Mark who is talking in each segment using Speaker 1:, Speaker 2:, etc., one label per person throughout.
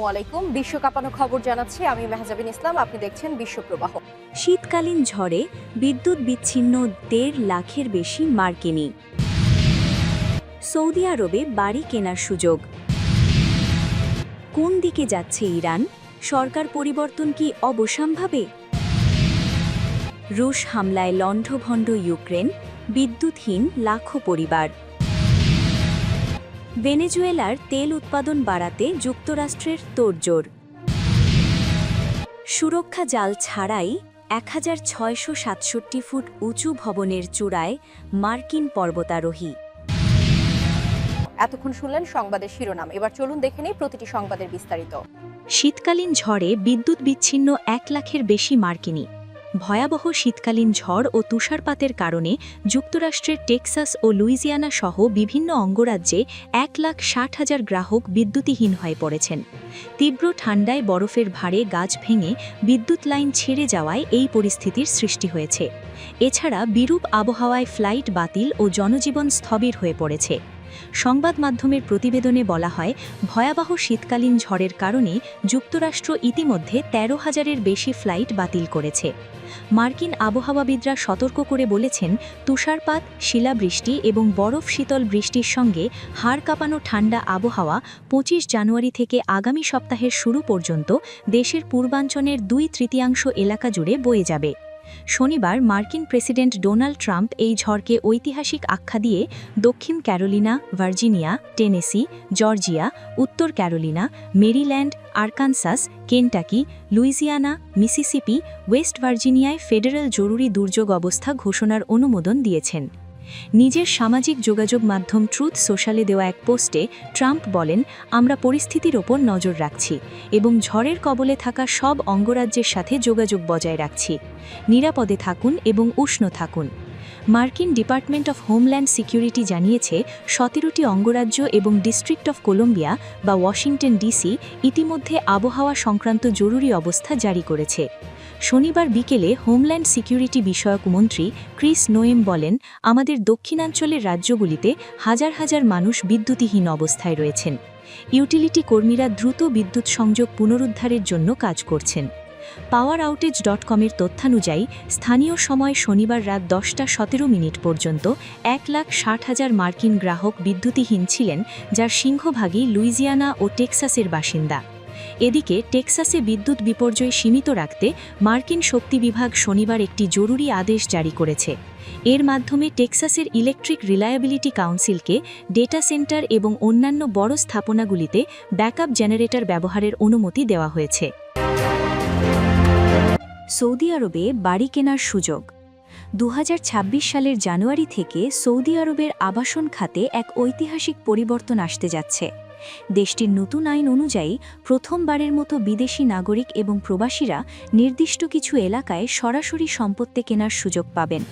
Speaker 1: আসসালামু আলাইকুম। বিশ্ব খবর জানাচ্ছি আমি মেহজাবিন ইসলাম। আপনি দেখছেন বিশ্বপ্রবাহ
Speaker 2: শীতকালীন ঝড়ে বিদ্যুৎ বিচ্ছিন্ন দেড় লাখের বেশি মার্কিনি। সৌদি আরবে বাড়ি কেনার সুযোগ। কোন দিকে যাচ্ছে ইরান? সরকার পরিবর্তন কি অবসম্ভাবে? রুশ হামলায় লণ্ডভণ্ড ইউক্রেন, বিদ্যুৎহীন লাখো পরিবার। ভেনেজুয়েলার তেল উৎপাদন বাড়াতে যুক্তরাষ্ট্রের তোড়জোড়। সুরক্ষা জাল ছাড়াই এক হাজার ছয়শো সাতষট্টি ফুট উঁচু ভবনের চূড়ায় মার্কিন পর্বতারোহী।
Speaker 1: এতক্ষণ শুনলেন সংবাদের শিরোনাম। এবার চলুন দেখে নিই প্রতিটি সংবাদের বিস্তারিত।
Speaker 2: শীতকালীন ঝড়ে বিদ্যুৎ বিচ্ছিন্ন এক লাখের বেশি মার্কিনি। ভয়াবহ শীতকালীন ঝড় ও তুষারপাতের কারণে যুক্তরাষ্ট্রের টেক্সাস ও লুইজিয়ানা সহ বিভিন্ন অঙ্গরাজ্যে এক লাখ ষাট হাজার গ্রাহক বিদ্যুতিহীন হয়ে পড়েছেন। তীব্র ঠান্ডায় বরফের ভারে গাছ ভেঙে বিদ্যুৎ লাইন ছেড়ে যাওয়ায় এই পরিস্থিতির সৃষ্টি হয়েছে। এছাড়া বিরূপ আবহাওয়ায় ফ্লাইট বাতিল ও জনজীবন স্থবির হয়ে পড়েছে। সংবাদ মাধ্যমের প্রতিবেদনে বলা হয়, ভয়াবহ শীতকালীন ঝড়ের কারণে যুক্তরাষ্ট্র ইতিমধ্যে তেরো হাজারের বেশি ফ্লাইট বাতিল করেছে। মার্কিন আবহাওয়াবিদরা সতর্ক করে বলেছেন, তুষারপাত, শিলাবৃষ্টি এবং বরফ শীতল বৃষ্টির সঙ্গে হাড় কাঁপানো ঠান্ডা আবহাওয়া পঁচিশ জানুয়ারি থেকে আগামী সপ্তাহের শুরু পর্যন্ত দেশের পূর্বাঞ্চলের দুই তৃতীয়াংশ এলাকা জুড়ে বয়ে যাবে। শনিবার মার্কিন প্রেসিডেন্ট ডোনাল্ড ট্রাম্প এই ঝড়কে ঐতিহাসিক আখ্যা দিয়ে দক্ষিণ ক্যারোলিনা, ভার্জিনিয়া, টেনেসি, জর্জিয়া, উত্তর Carolina, Maryland, Arkansas, Kentucky, Louisiana, Mississippi, West ভার্জিনিয়ায় federal জরুরি দুর্যোগ অবস্থা ঘোষণার অনুমোদন দিয়েছেন। নিজের সামাজিক যোগাযোগ মাধ্যম ট্রুথ সোশ্যালে দেওয়া এক পোস্টে ট্রাম্প বলেন, আমরা পরিস্থিতির ওপর নজর রাখছি এবং ঝড়ের কবলে থাকা সব অঙ্গরাজ্যের সাথে যোগাযোগ বজায় রাখছি। নিরাপদে থাকুন এবং উষ্ণ থাকুন। মার্কিন ডিপার্টমেন্ট অফ হোমল্যান্ড সিকিউরিটি জানিয়েছে, সতেরোটি অঙ্গরাজ্য এবং ডিস্ট্রিক্ট অফ কলম্বিয়া বা ওয়াশিংটন ডিসি ইতিমধ্যে আবহাওয়া সংক্রান্ত জরুরি অবস্থা জারি করেছে। শনিবার বিকেলে হোমল্যান্ড সিকিউরিটি বিষয়ক মন্ত্রী ক্রিস নোয়েম বলেন, আমাদের দক্ষিণাঞ্চলের রাজ্যগুলিতে হাজার হাজার মানুষ বিদ্যুতিহীন অবস্থায় রয়েছেন। ইউটিলিটি কর্মীরা দ্রুত বিদ্যুৎ সংযোগ পুনরুদ্ধারের জন্য কাজ করছেন। পাওয়ার আউটেজ ডট কমের তথ্যানুযায়ী, স্থানীয় সময় শনিবার রাত দশটা সতেরো মিনিট পর্যন্ত এক লাখ ষাট হাজার মার্কিন গ্রাহক বিদ্যুতিহীন ছিলেন, যার সিংহভাগই লুইজিয়ানা ও টেক্সাসের বাসিন্দা। এদিকে টেক্সাসে বিদ্যুৎ বিপর্যয় সীমিত রাখতে মার্কিন শক্তি বিভাগ শনিবার একটি জরুরি আদেশ জারি করেছে। এর মাধ্যমে টেক্সাসের ইলেকট্রিক রিলায়াবিলিটি কাউন্সিলকে ডেটা সেন্টার এবং অন্যান্য বড় স্থাপনাগুলিতে ব্যাকআপ জেনারেটর ব্যবহারের অনুমতি দেওয়া হয়েছে। সৌদি আরবে বাড়ি কেনার সুযোগ। দু হাজার ছাব্বিশ সালের জানুয়ারি থেকে সৌদি আরবের আবাসন খাতে এক ঐতিহাসিক পরিবর্তন আসতে যাচ্ছে। দেশটির নতুন আইন অনুযায়ী প্রথমবারের মতো বিদেশি নাগরিক এবং প্রবাসীরা নির্দিষ্ট কিছু এলাকায় সরাসরি সম্পত্তি কেনার সুযোগ পাবেন।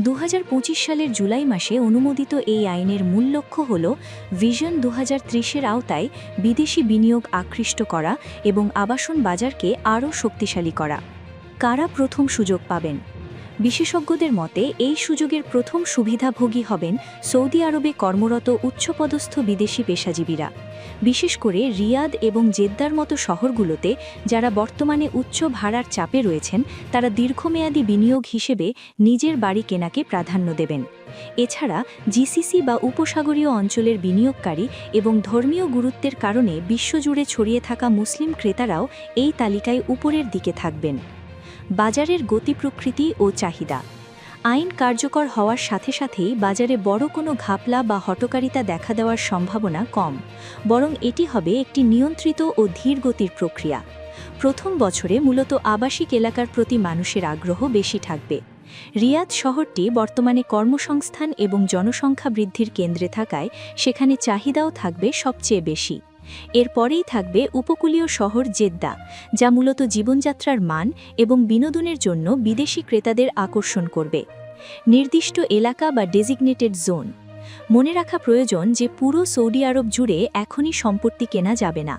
Speaker 2: দুহাজার পঁচিশ সালের জুলাই মাসে অনুমোদিত এই আইনের মূল লক্ষ্য হল ভিশন দু ত্রিশের আওতায় বিদেশি বিনিয়োগ আকৃষ্ট করা এবং আবাসন বাজারকে আরও শক্তিশালী করা। কারা প্রথম সুযোগ পাবেন? বিশেষজ্ঞদের মতে, এই সুযোগের প্রথম সুবিধাভোগী হবেন সৌদি আরবে কর্মরত উচ্চপদস্থ বিদেশি পেশাজীবীরা। বিশেষ করে রিয়াদ এবং জেদ্দার মতো শহরগুলোতে, যারা বর্তমানে উচ্চ ভাড়ার চাপে রয়েছেন, তারা দীর্ঘমেয়াদী বিনিয়োগ হিসেবে নিজের বাড়ি কেনাকে প্রাধান্য দেবেন। এছাড়া, জিসিসি বা উপসাগরীয় অঞ্চলের বিনিয়োগকারী এবং ধর্মীয় গুরুত্বের কারণে বিশ্বজুড়ে ছড়িয়ে থাকা মুসলিম ক্রেতারাও এই তালিকায় উপরের দিকে থাকবেন। বাজারের গতি প্রকৃতি ও চাহিদা। আইন কার্যকর হওয়ার সাথে সাথেই বাজারে বড় কোনো ঘাপলা বা হটকারিতা দেখা দেওয়ার সম্ভাবনা কম, বরং এটি হবে একটি নিয়ন্ত্রিত ও ধীর গতির প্রক্রিয়া। প্রথম বছরে মূলত আবাসিক এলাকার প্রতি মানুষের আগ্রহ বেশি থাকবে। রিয়াদ শহরটি বর্তমানে কর্মসংস্থান এবং জনসংখ্যা বৃদ্ধির কেন্দ্রে থাকায় সেখানে চাহিদাও থাকবে সবচেয়ে বেশি। এরপরেই থাকবে উপকূলীয় শহর জেদ্দা, যা মূলত জীবনযাত্রার মান এবং বিনোদনের জন্য বিদেশি ক্রেতাদের আকর্ষণ করবে। নির্দিষ্ট এলাকা বা ডেজিগনেটেড জোন মনে রাখা প্রয়োজন যে পুরো সৌদি আরব জুড়ে এখনই সম্পত্তি কেনা যাবে না।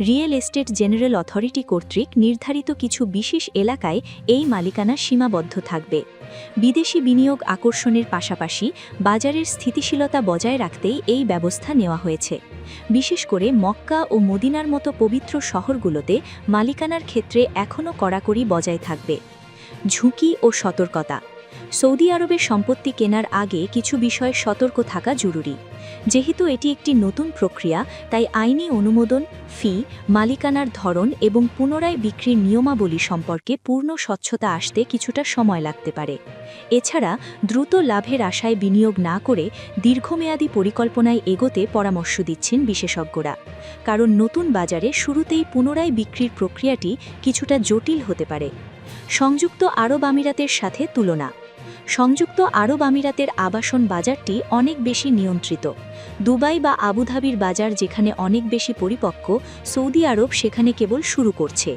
Speaker 2: রিয়েল এস্টেট জেনারেল অথরিটি কর্তৃক নির্ধারিত কিছু বিশেষ এলাকায় এই মালিকানা সীমাবদ্ধ থাকবে। বিদেশি বিনিয়োগ আকর্ষণের পাশাপাশি বাজারের স্থিতিশীলতা বজায় রাখতেই এই ব্যবস্থা নেওয়া হয়েছে। বিশেষ করে মক্কা ও মদিনার মতো পবিত্র শহরগুলোতে মালিকানার ক্ষেত্রে এখনও কড়াকড়ি বজায় থাকবে। ঝুঁকি ও সতর্কতা। সৌদি আরবের সম্পত্তি কেনার আগে কিছু বিষয়ে সতর্ক থাকা জরুরি। যেহেতু এটি একটি নতুন প্রক্রিয়া, তাই আইনি অনুমোদন, ফি, মালিকানার ধরন এবং পুনরায় বিক্রির নিয়মাবলী সম্পর্কে পূর্ণ স্বচ্ছতা আসতে কিছুটা সময় লাগতে পারে। এছাড়া, দ্রুত লাভের আশায় বিনিয়োগ না করে দীর্ঘমেয়াদী পরিকল্পনায় এগোতে পরামর্শ দিচ্ছেন বিশেষজ্ঞরা। কারণ নতুন বাজারে শুরুতেই পুনরায় বিক্রির প্রক্রিয়াটি কিছুটা জটিল হতে পারে। সংযুক্ত আরব আমিরাতের সাথে তুলনা। সংযুক্ত আরব আমিরাতের আবাসন বাজারটি অনেক বেশি নিয়ন্ত্রিত। দুবাই বা আবুধাবির বাজার যেখানে অনেক বেশি পরিপক্ক, সৌদি আরব সেখানে কেবল শুরু করছে।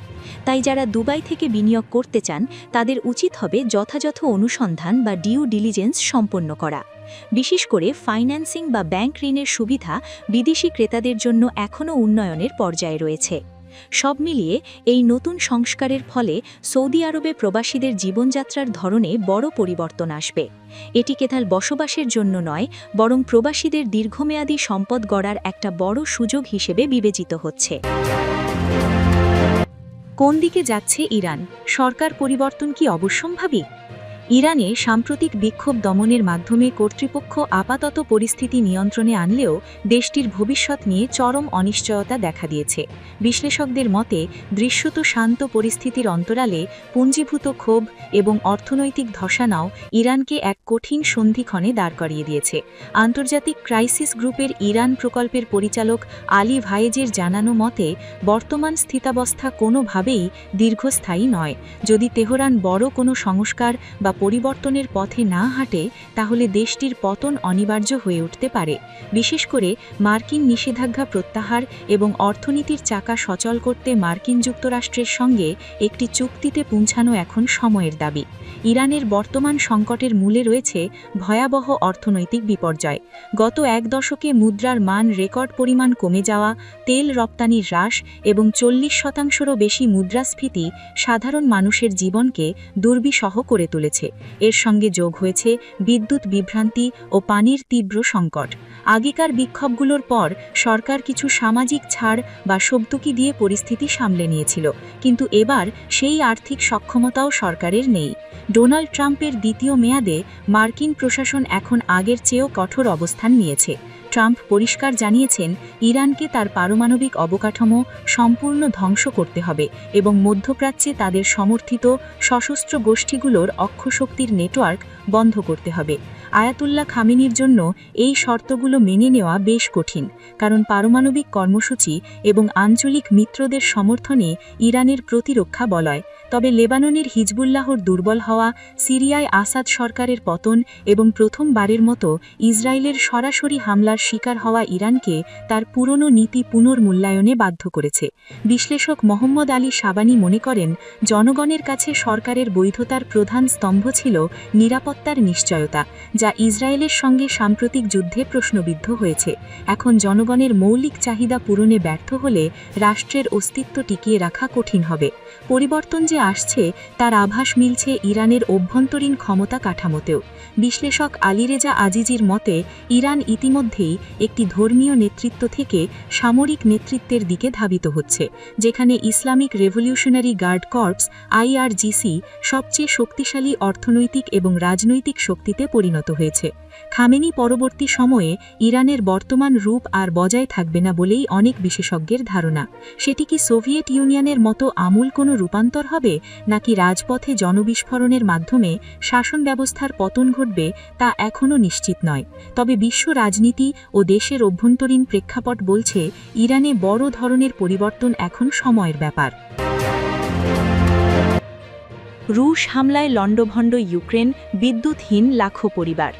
Speaker 2: তাই যারা দুবাই থেকে বিনিয়োগ করতে চান, তাদের উচিত হবে যথাযথ অনুসন্ধান বা ডিউ ডিলিজেন্স সম্পন্ন করা। বিশেষ করে ফাইন্যান্সিং বা ব্যাংক ঋণের সুবিধা বিদেশি ক্রেতাদের জন্য এখনও উন্নয়নের পর্যায়ে রয়েছে। সব মিলিয়ে এই নতুন সংস্কারের ফলে সৌদি আরবে প্রবাসীদের জীবনযাত্রার ধরনে বড় পরিবর্তন আসবে। এটি কেতাল বসবাসের জন্য নয়, বরং প্রবাসীদের দীর্ঘমেয়াদী সম্পদ গড়ার একটা বড় সুযোগ হিসেবে বিবেচিত হচ্ছে। কোন দিকে যাচ্ছে ইরান? সরকার পরিবর্তন কি অবশ্যম্ভাবী? ইরানে সাম্প্রতিক বিক্ষোভ দমনের মাধ্যমে কর্তৃপক্ষ আপাতত পরিস্থিতি নিয়ন্ত্রণে আনলেও দেশটির ভবিষ্যৎ নিয়ে চরম অনিশ্চয়তা দেখা দিয়েছে। বিশ্লেষকদের মতে, দৃশ্যত শান্ত পরিস্থিতির অন্তরালে পুঞ্জীভূত ক্ষোভ এবং অর্থনৈতিক ধসানাও ইরানকে এক কঠিন সন্ধিক্ষণে দাঁড় করিয়ে দিয়েছে। আন্তর্জাতিক ক্রাইসিস গ্রুপের ইরান প্রকল্পের পরিচালক আলী ভায়েজের জানানো মতে, বর্তমান স্থিতাবস্থা কোনোভাবেই দীর্ঘস্থায়ী নয়। যদি তেহরান বড় কোনো সংস্কার বা পরিবর্তনের পথে না হাঁটে তাহলে দেশটির পতন অনিবার্য হয়ে উঠতে পারে। বিশেষ করে মার্কিন নিষেধাজ্ঞা প্রত্যাহার এবং অর্থনীতির চাকা সচল করতে মার্কিন যুক্তরাষ্ট্রের সঙ্গে একটি চুক্তিতে পৌঁছানো এখন সময়ের দাবি। ইরানের বর্তমান সংকটের মূলে রয়েছে ভয়াবহ অর্থনৈতিক বিপর্যয়। গত এক দশকে মুদ্রার মান রেকর্ড পরিমাণ কমে যাওয়া, তেল রপ্তানির হ্রাস এবং চল্লিশ শতাংশেরও বেশি মুদ্রাস্ফীতি সাধারণ মানুষের জীবনকে দুর্বিষহ করে তুলেছে। এর সঙ্গে যোগ হয়েছে বিদ্যুৎ বিভ্রান্তি ও পানির তীব্র সংকট। আগেকার বিক্ষোভগুলোর পর সরকার কিছু সামাজিক ছাড় বা সবতুকি দিয়ে পরিস্থিতি সামলে নিয়েছিল, কিন্তু এবার সেই আর্থিক সক্ষমতাও সরকারের নেই। ডোনাল্ড ট্রাম্পের দ্বিতীয় মেয়াদে মার্কিন প্রশাসন এখন আগের চেয়েও কঠোর অবস্থান নিয়েছে। ট্রাম্প পরিষ্কার জানিয়েছেন, ইরানকে তার পারমাণবিক অবকাঠামো সম্পূর্ণ ধ্বংস করতে হবে এবং মধ্যপ্রাচ্যে তাদের সমর্থিত সশস্ত্র গোষ্ঠীগুলোর অক্ষশক্তির নেটওয়ার্ক বন্ধ করতে হবে। আয়াতুল্লাহ খামেনির জন্য এই শর্তগুলো মেনে নেওয়া বেশ কঠিন, কারণ পারমাণবিক কর্মসূচি এবং আঞ্চলিক মিত্রদের সমর্থনে ইরানের প্রতিরক্ষা বলয়, তবে লেবাননের হিজবুল্লাহর দুর্বল হওয়া সিরিয়ায় আসাদ সরকারের পতন এবং প্রথমবারের মতো ইসরায়েলের সরাসরি হামলার শিকার হওয়া ইরানকে তার পুরনো নীতি পুনর্মূল্যায়নে বাধ্য করেছে। বিশ্লেষক মোহাম্মদ আলী সাবানি মনে করেন, জনগণের কাছে সরকারের বৈধতার প্রধান স্তম্ভ ছিল নিরাপত্তার নিশ্চয়তা যা ইসরায়েলের সঙ্গে সাম্প্রতিক যুদ্ধে প্রশ্নবিদ্ধ হয়েছে। এখন জনগণের মৌলিক চাহিদা পূরণে ব্যর্থ হলে রাষ্ট্রের অস্তিত্ব টিকিয়ে রাখা কঠিন হবে। পরিবর্তন যে আসছে, তার আভাস মিলছে ইরানের অভ্যন্তরীণ ক্ষমতা কাঠামোতেও। বিশ্লেষক আলিরেজা আজিজির মতে, ইরান ইতিমধ্যেই একটি ধর্মীয় নেতৃত্ব থেকে সামরিক নেতৃত্বের দিকে ধাবিত হচ্ছে, যেখানে Islamic Revolutionary Guard Corps, IRGC, সবচেয়ে শক্তিশালী অর্থনৈতিক এবং রাজনৈতিক শক্তিতে পরিণত হয়েছে। খামেনি পরবর্তী সময়ে ইরানের বর্তমান রূপ আর বজায় থাকবে না বলেই অনেক বিশেষজ্ঞের ধারণা। সেটি কি সোভিয়েত ইউনিয়নের মতো আমূল কোনো রূপান্তর হবে, নাকি রাজপথে জনবিস্ফোরণের মাধ্যমে শাসন ব্যবস্থার পতন ঘটবে তা এখনও নিশ্চিত নয়। তবে বিশ্ব রাজনীতি ও দেশের অভ্যন্তরীণ প্রেক্ষাপট বলছে, ইরানে বড় ধরনের পরিবর্তন এখন সময়ের ব্যাপার। রুশ হামলায় লণ্ডভণ্ড ইউক্রেন বিদ্যুৎহীন লাখো পরিবার।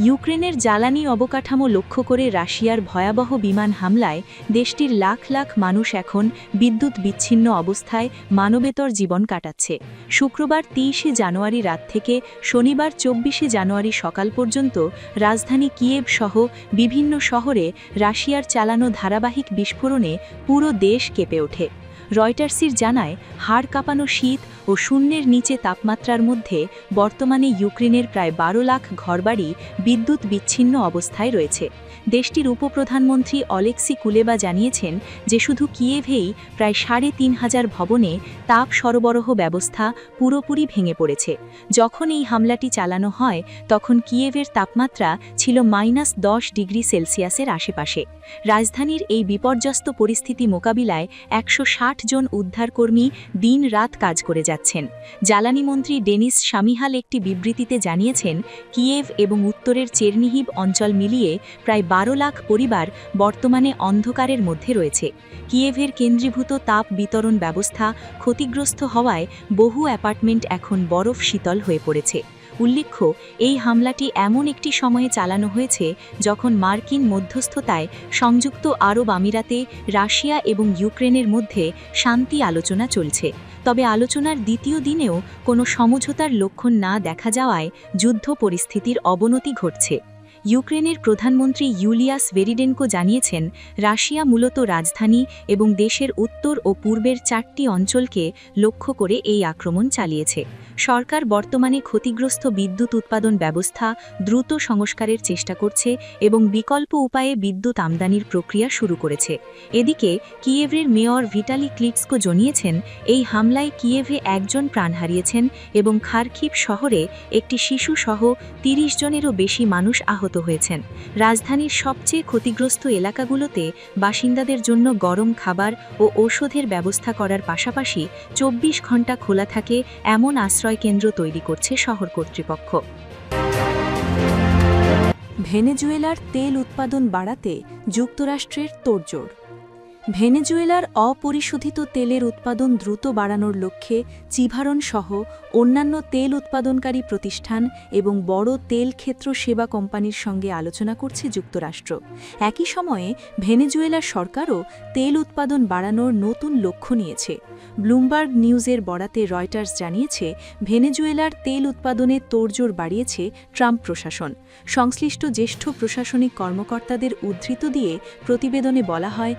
Speaker 2: ইউক্রেনের জ্বালানি অবকাঠামো লক্ষ্য করে রাশিয়ার ভয়াবহ বিমান হামলায় দেশটির লাখ লাখ মানুষ এখন বিদ্যুৎ বিচ্ছিন্ন অবস্থায় মানবেতর জীবন কাটাচ্ছে। শুক্রবার তেইশে জানুয়ারি রাত থেকে শনিবার চব্বিশে জানুয়ারি সকাল পর্যন্ত রাজধানী কিয়েভ সহ বিভিন্ন শহরে রাশিয়ার চালানো ধারাবাহিক বিস্ফোরণে পুরো দেশ কেঁপে ওঠে। রয়টার্সির জানায়, হাড় কাঁপানো শীত ও শূন্যের নিচে তাপমাত্রার মধ্যে বর্তমানে ইউক্রেনের প্রায় বারো লাখ ঘরবাড়ি বিদ্যুৎ বিচ্ছিন্ন অবস্থায় রয়েছে। দেশটির উপপ্রধানমন্ত্রী অলেক্সি কুলেবা জানিয়েছেন যে শুধু কিয়েভেই প্রায় সাড়ে তিন হাজার ভবনে তাপ সরবরাহ ব্যবস্থা পুরোপুরি ভেঙে পড়েছে। যখন এই হামলাটি চালানো হয়, তখন কিয়েভের তাপমাত্রা ছিল মাইনাস দশ ডিগ্রি সেলসিয়াসের আশেপাশে। রাজধানীর এই বিপর্যস্ত পরিস্থিতি মোকাবিলায় একশো ষাট জন উদ্ধারকর্মী দিন রাত কাজ করে যাচ্ছেন। জ্বালানি মন্ত্রী ডেনিস শামিহাল একটি বিবৃতিতে জানিয়েছেন, কিয়েভ এবং উত্তরের চেরনিহিব অঞ্চল মিলিয়ে প্রায় বারো লাখ পরিবার বর্তমানে অন্ধকারের মধ্যে রয়েছে। কিয়েভের কেন্দ্রীভূত তাপ বিতরণ ব্যবস্থা ক্ষতিগ্রস্ত হওয়ায় বহু অ্যাপার্টমেন্ট এখন বরফ শীতল হয়ে পড়েছে। উল্লেখ্য, এই হামলাটি এমন একটি সময়ে চালানো হয়েছে যখন মার্কিন মধ্যস্থতায় সংযুক্ত আরব আমিরাতে, রাশিয়া এবং ইউক্রেনের মধ্যে শান্তি আলোচনা চলছে। তবে আলোচনার দ্বিতীয় দিনেও কোনো সমঝোতার লক্ষণ না দেখা যাওয়ায় যুদ্ধ পরিস্থিতির অবনতি ঘটছে। ইউক্রেনের প্রধানমন্ত্রী ইউলিয়াস ভেরিডেনকো জানিয়েছেন, রাশিয়া মূলত রাজধানী এবং দেশের উত্তর ও পূর্বের চারটি অঞ্চলকে লক্ষ্য করে এই আক্রমণ চালিয়েছে। সরকার বর্তমানে ক্ষতিগ্রস্ত বিদ্যুৎ উৎপাদন ব্যবস্থা দ্রুত সংস্কারের চেষ্টা করছে এবং বিকল্প উপায়ে বিদ্যুৎ আমদানির প্রক্রিয়া শুরু করেছে। এদিকে, কিয়েভের মেয়র ভিটালি ক্লিটসকো জানিয়েছেন, এই হামলায় কিয়েভে একজন প্রাণ হারিয়েছেন এবং খারখিপ শহরে একটি শিশুসহ তিরিশ জনেরও বেশি মানুষ আহত হয়েছেন। রাজধানীর সবচেয়ে ক্ষতিগ্রস্ত এলাকাগুলোতে বাসিন্দাদের জন্য গরম খাবার ও ঔষধের ব্যবস্থা করার পাশাপাশি চব্বিশ ঘণ্টা খোলা থাকে এমন আশ্রয়কেন্দ্র তৈরি করছে শহর কর্তৃপক্ষ। ভেনেজুয়েলার তেল উৎপাদন বাড়াতে যুক্তরাষ্ট্রের তোড়জোড়। ভেনেজুয়েলার অপরিশোধিত তেলের উৎপাদন দ্রুত বাড়ানোর লক্ষ্যে চিভারন সহ অন্যান্য তেল উৎপাদনকারী প্রতিষ্ঠান এবং বড় তেল ক্ষেত্র সেবা কোম্পানির সঙ্গে আলোচনা করছে যুক্তরাষ্ট্র। একই সময়ে ভেনেজুয়েলার সরকারও তেল উৎপাদন বাড়ানোর নতুন লক্ষ্য নিয়েছে। ব্লুমবার্গ নিউজের বরাতে রয়টার্স জানিয়েছে, ভেনেজুয়েলার তেল উৎপাদনে তোড়জোড় বাড়িয়েছে ট্রাম্প প্রশাসন। সংশ্লিষ্ট জ্যেষ্ঠ প্রশাসনিক কর্মকর্তাদের উদ্ধৃত দিয়ে প্রতিবেদনে বলা হয়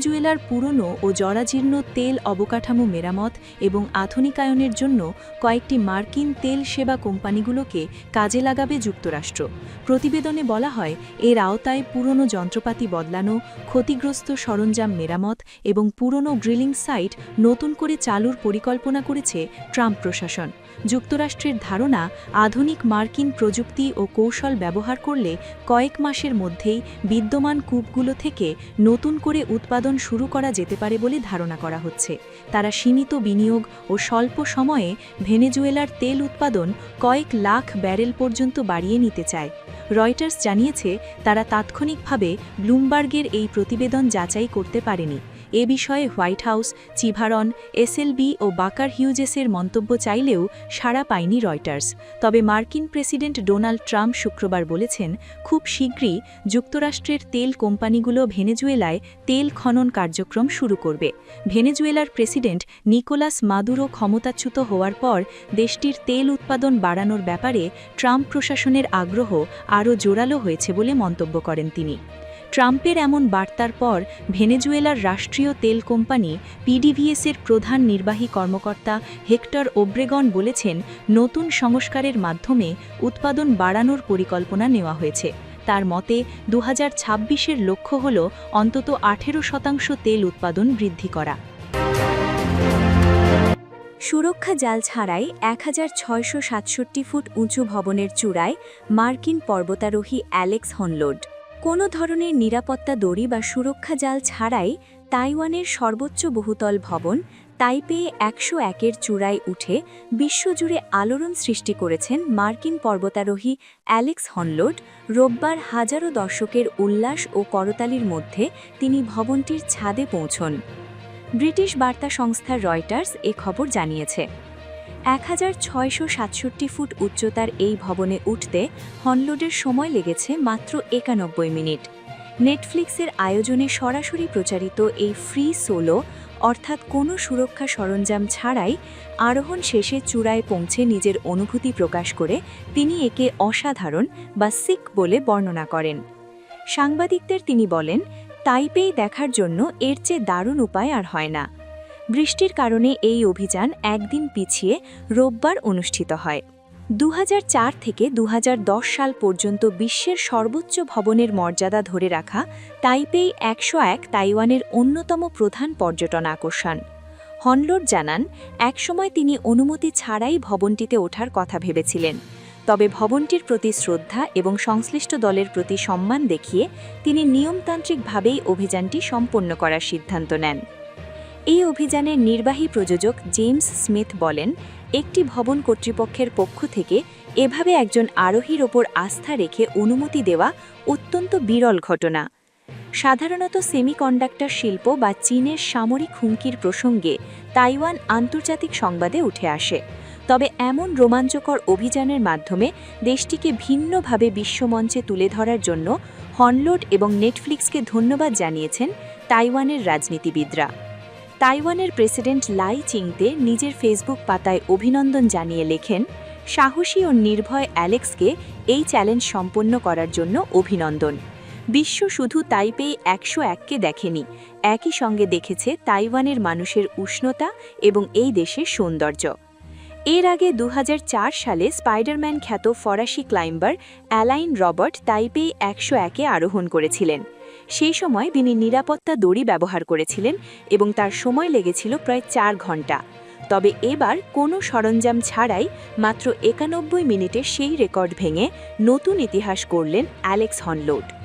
Speaker 2: ভেনেজুয়েলার পুরনো ও জরাজীর্ণ তেল অবকাঠামো মেরামত এবং আধুনিকায়নের জন্য কয়েকটি মার্কিন তেল সেবা কোম্পানিগুলোকে কাজে লাগাবে যুক্তরাষ্ট্র। প্রতিবেদনে বলা হয়, এর আওতায় পুরনো যন্ত্রপাতি বদলানো, ক্ষতিগ্রস্ত সরঞ্জাম মেরামত এবং পুরনো ড্রিলিং সাইট নতুন করে চালুর পরিকল্পনা করেছে ট্রাম্প প্রশাসন। যুক্তরাষ্ট্রের ধারণা, আধুনিক মার্কিন প্রযুক্তি ও কৌশল ব্যবহার করলে কয়েক মাসের মধ্যেই বিদ্যমান কূপগুলো থেকে নতুন করে উৎপাদন শুরু করা যেতে পারে বলে ধারণা করা হচ্ছে। তারা সীমিত বিনিয়োগ ও স্বল্প সময়ে ভেনেজুয়েলার তেল উৎপাদন কয়েক লাখ ব্যারেল পর্যন্ত বাড়িয়ে নিতে চায়। রয়টার্স জানিয়েছে, তারা তাৎক্ষণিকভাবে ব্লুমবার্গের এই প্রতিবেদন যাচাই করতে পারেনি। এ বিষয়ে হোয়াইট হাউস, চিভারন, এসএলবি ও বাকার হিউজেসের মন্তব্য চাইলেও সাড়া পায়নি রয়টার্স। তবে মার্কিন প্রেসিডেন্ট ডোনাল্ড ট্রাম্প শুক্রবার বলেছেন, খুব শীঘ্রই যুক্তরাষ্ট্রের তেল কোম্পানিগুলো ভেনেজুয়েলায় তেল খনন কার্যক্রম শুরু করবে। ভেনেজুয়েলার প্রেসিডেন্ট নিকোলাস মাদুরো ক্ষমতাচ্যুত হওয়ার পর দেশটির তেল উৎপাদন বাড়ানোর ব্যাপারে ট্রাম্প প্রশাসনের আগ্রহ আরও জোরালো হয়েছে বলে মন্তব্য করেন তিনি। ট্রাম্পের এমন বার্তার পর ভেনেজুয়েলার রাষ্ট্রীয় তেল কোম্পানি পিডিভিএসের প্রধান নির্বাহী কর্মকর্তা হেক্টর ওব্রেগন বলেছেন, নতুন সংস্কারের মাধ্যমে উৎপাদন বাড়ানোর পরিকল্পনা নেওয়া হয়েছে। তার মতে দু হাজার লক্ষ্য হল অন্তত আঠেরো শতাংশ তেল উৎপাদন বৃদ্ধি করা। সুরক্ষা জাল ছাড়াই এক হাজার ছয়শো সাতষট্টি ফুট উঁচু ভবনের চূড়ায় মার্কিন পর্বতারোহী অ্যালেক্স হনলোড। কোনো ধরনের নিরাপত্তা দড়ি বা সুরক্ষা জাল ছাড়াই তাইওয়ানের সর্বোচ্চ বহুতল ভবন তাইপে একশো একের চূড়ায় উঠে বিশ্বজুড়ে আলোড়ন সৃষ্টি করেছেন মার্কিন পর্বতারোহী অ্যালেক্স হনলোড। রোববার হাজারো দর্শকের উল্লাস ও করতালির মধ্যে তিনি ভবনটির ছাদে পৌঁছন। ব্রিটিশ বার্তা সংস্থা রয়টার্স এ খবর জানিয়েছে। এক হাজার ছয়শো সাতষট্টি ফুট উচ্চতার এই ভবনে উঠতে হনলোডের সময় লেগেছে মাত্র একানব্বই মিনিট। নেটফ্লিক্সের আয়োজনে সরাসরি প্রচারিত এই ফ্রি সোলো, অর্থাৎ কোনো সুরক্ষা সরঞ্জাম ছাড়াই আরোহণ শেষে চূড়ায় পৌঁছে নিজের অনুভূতি প্রকাশ করে তিনি একে অসাধারণ বা সিক বলে বর্ণনা করেন। সাংবাদিকদের তিনি বলেন, তাইপেই দেখার জন্য এর চেয়ে দারুণ উপায় আর হয় না। বৃষ্টির কারণে এই অভিযান একদিন পিছিয়ে রোববার অনুষ্ঠিত হয়। দু হাজার চার থেকে দুহাজার দশ সাল পর্যন্ত বিশ্বের সর্বোচ্চ ভবনের মর্যাদা ধরে রাখা তাইপেই একশো এক তাইওয়ানের অন্যতম প্রধান পর্যটন আকর্ষণ। হনলোড জানান, একসময় তিনি অনুমতি ছাড়াই ভবনটিতে ওঠার কথা ভেবেছিলেন। তবে ভবনটির প্রতি শ্রদ্ধা এবং সংশ্লিষ্ট দলের প্রতি সম্মান দেখিয়ে তিনি নিয়মতান্ত্রিকভাবেই অভিযানটি সম্পন্ন করার সিদ্ধান্ত নেন। এই অভিযানের নির্বাহী প্রযোজক জেমস স্মিথ বলেন, একটি ভবন কর্তৃপক্ষের পক্ষ থেকে এভাবে একজন আরোহীর ওপর আস্থা রেখে অনুমতি দেওয়া অত্যন্ত বিরল ঘটনা। সাধারণত সেমিকন্ডাক্টর শিল্প বা চীনের সামরিক হুমকির প্রসঙ্গে তাইওয়ান আন্তর্জাতিক সংবাদে উঠে আসে। তবে এমন রোমাঞ্চকর অভিযানের মাধ্যমে দেশটিকে ভিন্নভাবে বিশ্বমঞ্চে তুলে ধরার জন্য হনলোড এবং নেটফ্লিক্সকে ধন্যবাদ জানিয়েছেন তাইওয়ানের রাজনীতিবিদরা। তাইওয়ানের প্রেসিডেন্ট লাই চিংতে নিজের ফেসবুক পাতায় অভিনন্দন জানিয়ে লেখেন, সাহসী ও নির্ভয় অ্যালেক্সকে এই চ্যালেঞ্জ সম্পন্ন করার জন্য অভিনন্দন। বিশ্ব শুধু তাইপেই একশো এককে দেখেনি, একই সঙ্গে দেখেছে তাইওয়ানের মানুষের উষ্ণতা এবং এই দেশের সৌন্দর্য। এর আগে দু হাজার চার সালে স্পাইডারম্যান খ্যাত ফরাসি ক্লাইম্বার অ্যালাইন রবার্ট তাইপেই একশো একে আরোহণ করেছিলেন। সেই সময় তিনি নিরাপত্তা দড়ি ব্যবহার করেছিলেন এবং তার সময় লেগেছিল প্রায় চার ঘণ্টা। তবে এবার কোনো সরঞ্জাম ছাড়াই মাত্র একানব্বই মিনিটে সেই রেকর্ড ভেঙে নতুন ইতিহাস করলেন অ্যালেক্স হনলোড।